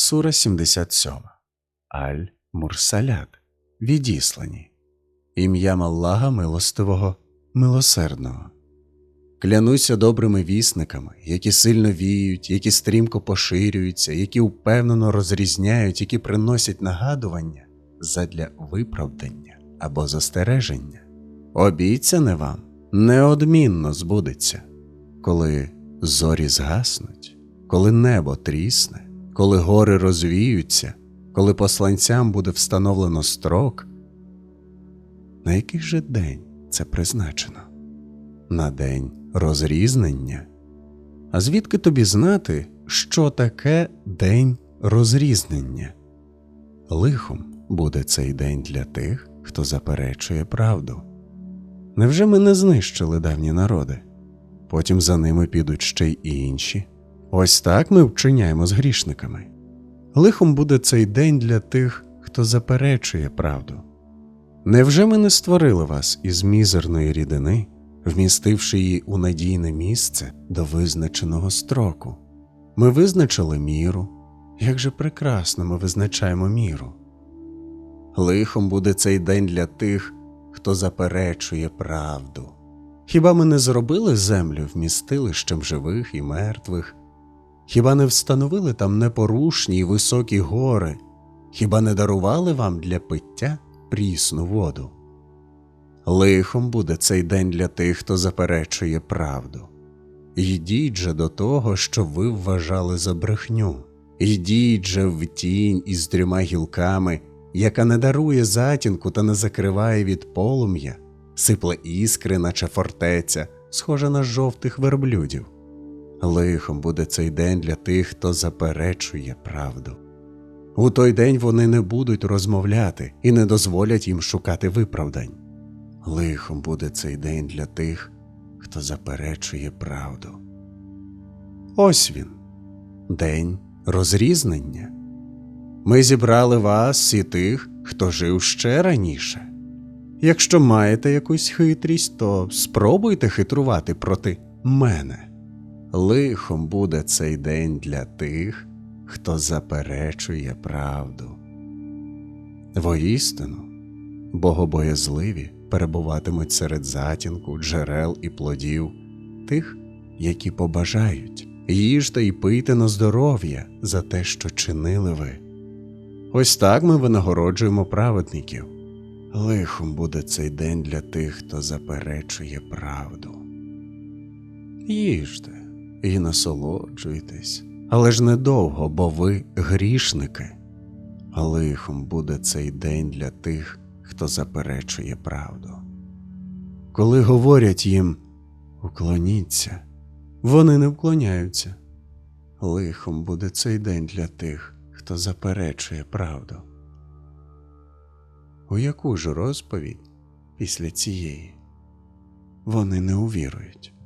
Сура 77. Аль Мурсалят. Відіслані. Ім'ям Аллаха милостивого, милосердного. Клянуся добрими вісниками, які сильно віють, які стрімко поширюються, які впевнено розрізняють, які приносять нагадування задля виправдання або застереження. Обіцяне вам неодмінно збудеться, коли зорі згаснуть, коли небо трісне, коли гори розвіються, коли посланцям буде встановлено строк. На який же день це призначено? На день розрізнення? А звідки тобі знати, що таке день розрізнення? Лихом буде цей день для тих, хто заперечує правду. Невже ми не знищили давні народи? Потім за ними підуть ще й інші. Ось так ми вчиняємо з грішниками. Лихом буде цей день для тих, хто заперечує правду. Невже ми не створили вас із мізерної рідини, вмістивши її у надійне місце до визначеного строку? Ми визначили міру, як же прекрасно ми визначаємо міру. Лихом буде цей день для тих, хто заперечує правду. Хіба ми не зробили землю вмістилищем живих і мертвих? Хіба не встановили там непорушні й високі гори? Хіба не дарували вам для пиття прісну воду? Лихом буде цей день для тих, хто заперечує правду. Йдіть же до того, що ви вважали за брехню, йдіть же в тінь із трьома гілками, яка не дарує затінку та не закриває від полум'я, сипле іскри, наче фортеця, схожа на жовтих верблюдів. Лихом буде цей день для тих, хто заперечує правду. У той день вони не будуть розмовляти і не дозволять їм шукати виправдань. Лихом буде цей день для тих, хто заперечує правду. Ось він, день розрізнення. Ми зібрали вас і тих, хто жив ще раніше. Якщо маєте якусь хитрість, то спробуйте хитрувати проти мене. Лихом буде цей день для тих, хто заперечує правду. Воістину, богобоязливі перебуватимуть серед затінку, джерел і плодів, тих, які побажають, їжте і пийте на здоров'я за те, що чинили ви. Ось так ми винагороджуємо праведників. Лихом буде цей день для тих, хто заперечує правду. Їжте і насолоджуйтесь, але ж недовго, бо ви грішники. Лихом буде цей день для тих, хто заперечує правду. Коли говорять їм уклоніться, вони не вклоняються. Лихом буде цей день для тих, хто заперечує правду. У яку ж розповідь після цієї вони не увірують?